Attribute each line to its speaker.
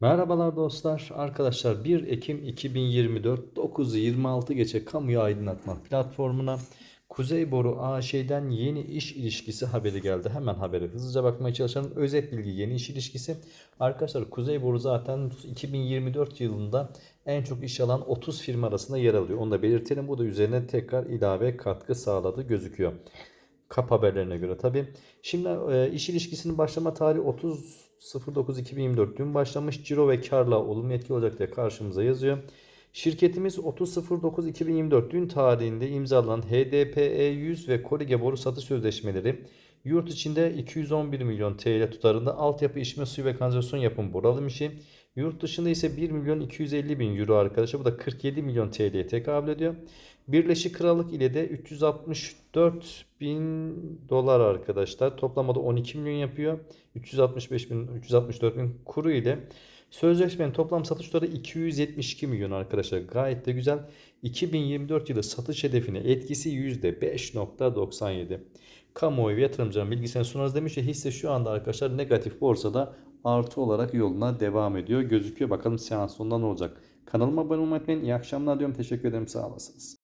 Speaker 1: Merhabalar dostlar. Arkadaşlar 1 Ekim 2024 9'u 26 geçe kamuya aydınlatma platformuna Kuzey Boru AŞ'den yeni iş ilişkisi haberi geldi. Hemen haberi hızlıca bakmaya çalışalım. Özet bilgi yeni iş ilişkisi. Arkadaşlar Kuzey Boru zaten 2024 yılında en çok iş alan 30 firma arasında yer alıyor. Onu da belirtelim. Bu da üzerine tekrar ilave katkı sağladı gözüküyor. Kap haberlerine göre tabi. Şimdi e, iş ilişkisinin başlama tarihi 30.09.2024 dün başlamış. Ciro ve karla olumlu etki olacak diye karşımıza yazıyor. Şirketimiz 30.09.2024 dün tarihinde imzalanan HDPE 100 ve Korige boru satış sözleşmeleri yurt içinde 211 milyon TL tutarında altyapı içme suyu ve kanalizasyon yapım boru alım işi. Yurt dışında ise 1 milyon 250 bin euro arkadaşlar. Bu da 47 milyon TL'ye tekabül ediyor. Birleşik Krallık ile de 364 bin dolar arkadaşlar. Toplamada 12 milyon yapıyor. 365 bin, 364 bin kuru ile Sözleşmenin toplam satış tutarı 272 milyon arkadaşlar. Gayet de güzel. 2024 yılı satış hedefine etkisi %5.97. Kamuoyu ve yatırımcının bilgisini sunarız demiş ve hisse şu anda arkadaşlar negatif borsada artı olarak yoluna devam ediyor. Gözüküyor. Bakalım seans sonunda ne olacak. Kanalıma abone olmayı unutmayın. İyi akşamlar diyorum. Teşekkür ederim. Sağ olasınız.